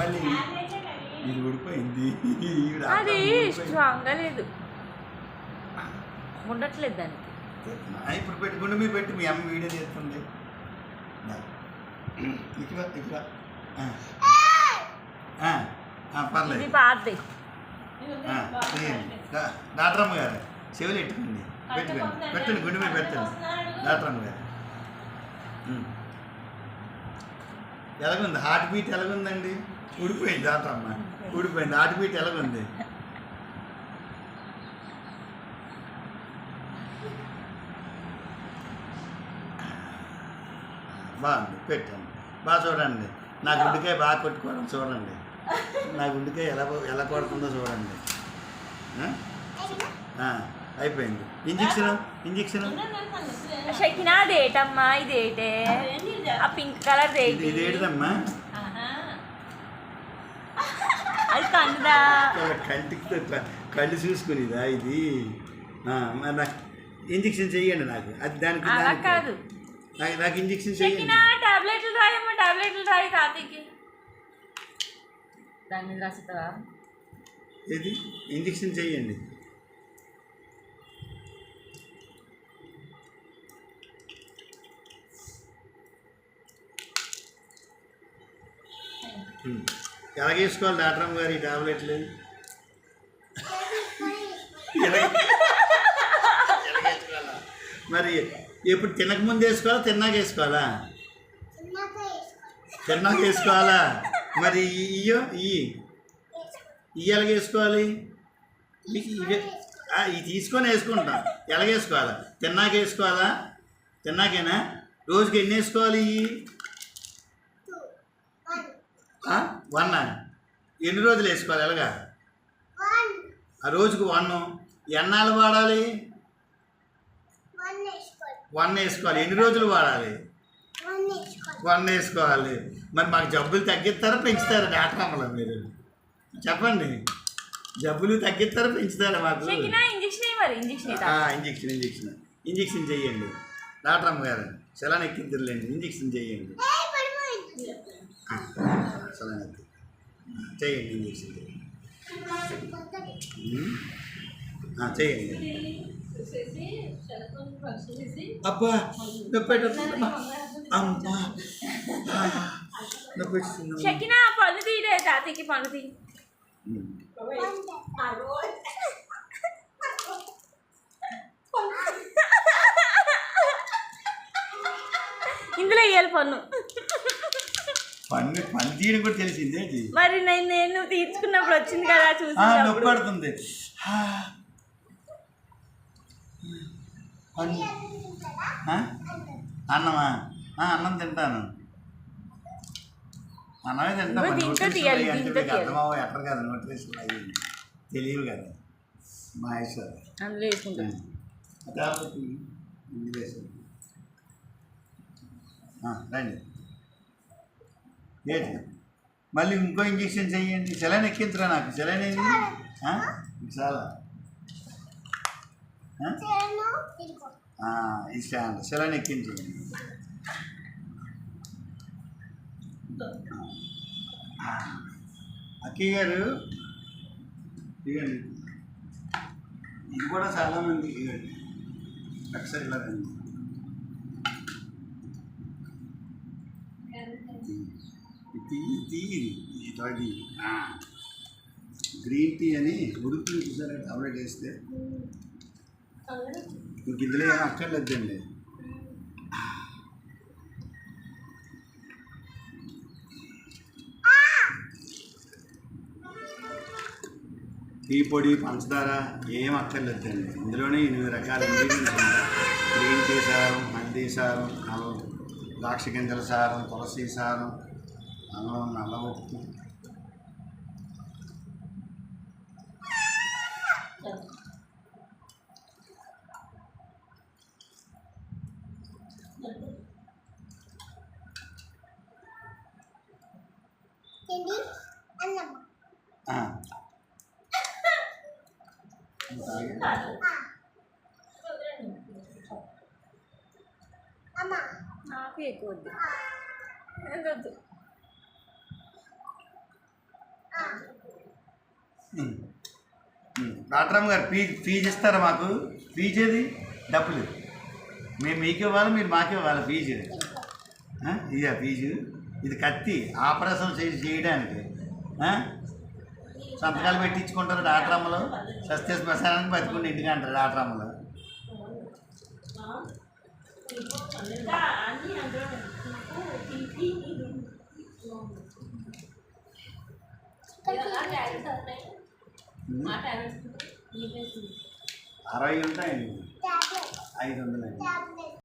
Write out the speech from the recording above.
మళ్ళీ ఇది ఊడిపోయింది. అది. స్ట్రాంగ్గా లేదు ఉండట్లేదు దానికి. ఇప్పుడు పెట్టి గుండె మీద పెట్టి మీ అమ్మ వీడియో చేస్తుంది. ఇక్కడ ఇక్కడ. పర్లేదు. డాక్టర్ అమ్మ గారు చెవులు ఎట్టుకోండి. పెట్టుకోండి. పెట్టండి గుండె మీద పెట్టండి. డాక్టర్ అమ్మ గారు. ఎలాగుంది? హార్ట్ బీట్ ఎలాగుందండి? ఊడిపోయింది అమ్మ. ఊడిపోయింది. హార్ట్ బీట్ ఎలాగుంది? బాగుంది పెట్టండి బాగా చూడండి. నా గుండెకాయ బాగా కొట్టుకోవడం చూడండి. నా గుండెకాయ ఎలా ఎలా కొడుతుందో చూడండి. అయిపోయింది. ఇంజక్షన్? ఇంజక్షన్? షకినా అది ఏటమ్మా ఇది ఏటే ఆ పింక్ కలర్ ఇది ఇది ఏంటిదమ్మా అది కందుదా చాలా కంటికి కళ్ళు చూసుకునేదా ఇది మరి నాకు ఇంజక్షన్ చెయ్యండి నాకు. అది దానికి. కాదు. నాకు నాకు ఇంజక్షన్ చెయ్యండి. టాబ్లెట్లు రాయమ్మా టాబ్లెట్లు రాయి తాతయ్యకి. దాని మీద రాసిస్తావా? ఏది? ఇంజక్షన్ చెయ్యండి. ఉమ్. ఎలా వేసుకోవాలి డాక్టర్ గారు ఈ టాబ్లెట్లు మరి ఎప్పుడు తినక ముందు వేసుకోవాలా తిన్నాక వేసుకోవాలా? తిన్నాక వేసుకోవాలా? మరి ఇయ్యో ఇయ్యి ఇవి ఎలాగ వేసుకోవాలి? ఇవి తీసుకొని వేసుకుంటాం. ఎలాగేసుకోవాలా తిన్నాక వేసుకోవాలా? తిన్నాకేనా? రోజుకి ఎన్ని వేసుకోవాలి? ఇవి వన్ ఎన్ని రోజులు వేసుకోవాలి ఎలాగా? ఆ రోజుకు వన్. ఎన్నాళ్ళు వాడాలి? వన్ వేసుకోవాలి. ఎన్ని రోజులు వాడాలి? వన్ వేసుకోవాలి. మరి మాకు జబ్బులు తగ్గిస్తారా పెంచుతారా? డాక్టర్ అమ్మలో మీరు. చెప్పండి. జబ్బులు తగ్గిస్తారా పెంచుతారా మాకు? ఇంజక్షన్ ఇంజక్షన్ ఆ, ఇంజక్షన్ ఇంజక్షన్. ఇంజక్షన్ చెయ్యండి డాక్టర్ అమ్మగారు సెలాన్ ఎక్కిద్దరులేండి ఇంజక్షన్ చేయండి. ఇంజక్షన్ చేయండి. ఆ, చేయండి. అబ్బా నొప్పి. అమ్మా. పళ్ళు తాతయ్యకి పళ్ళు తీ. ఇందులో వేయాలి పన్ను పన్ను పన్ను తీయడం కూడా తెలిసిందే మరి నేను నేను తీర్చుకున్నప్పుడు వచ్చింది కదా ఆ, నొప్పి పడుతుంది. పన్ను? అన్నమా? అన్నం తింటాను. అన్నమే తింటాను. అర్థమవు ఎక్కడ కదా న్యూట్రిషన్ అయ్యి. తెలియదు కదా. మహేశ్వర్ రండి. ఏంటి మళ్ళీ ఇంకో ఇంజక్షన్ చెయ్యండి సెలైన్ ఎక్కించరా నాకు. సెలైన్ ఏంది? ఇది చాలా. స్టాండ్. సెలైన్ ఎక్కించండి. అక్కయ్య గారు ఇవ్వండి ఇది కూడా చాలా మంది ఇవ్వండి ఒకసారి ఇలా రండి. ఇది ఇది ఇది గ్రీన్ టీ అని ఉడుకుని చూసారా టాబ్లెట్ వేస్తే. ఇంక ఇందులో ఏం అక్కర్లేదండి. టీ పొడి పంచదార ఏం అక్కర్లేదండి. ఇందులోనే ఎనిమిది రకాల ఇంగ్రీడియంట్స్ ఉంటాయి గ్రీన్ టీ సారం హల్దీ సారం ద్రాక్ష గింజల సారం తులసి సారం అల్లం నల్ల ఉప్పు ఆ. తాగే. నాకు ఎక్కువ వద్దు వద్దు Doctor అమ్మగారు ఫీజు ఫీజు ఇస్తారా మాకు? ఫీజు ఏది? డబ్బులు. మేము మీకు ఇవ్వాలి మీరు మాకు ఇవ్వాలి ఫీజు ఆ? ఇదా ఫీజు. ఇది కత్తి. ఆపరేషన్ చేసి చేయడానికి. సంతకాలు పెట్టించుకుంటారు డాక్టర్ అమ్మలు. సత్య శ్మశానానికి బతుకుండి ఇంటికి అంటారు డాక్టర్ అమ్మలు. ఉమ్. అరవై ఉంటాయండి ఐదు వందలు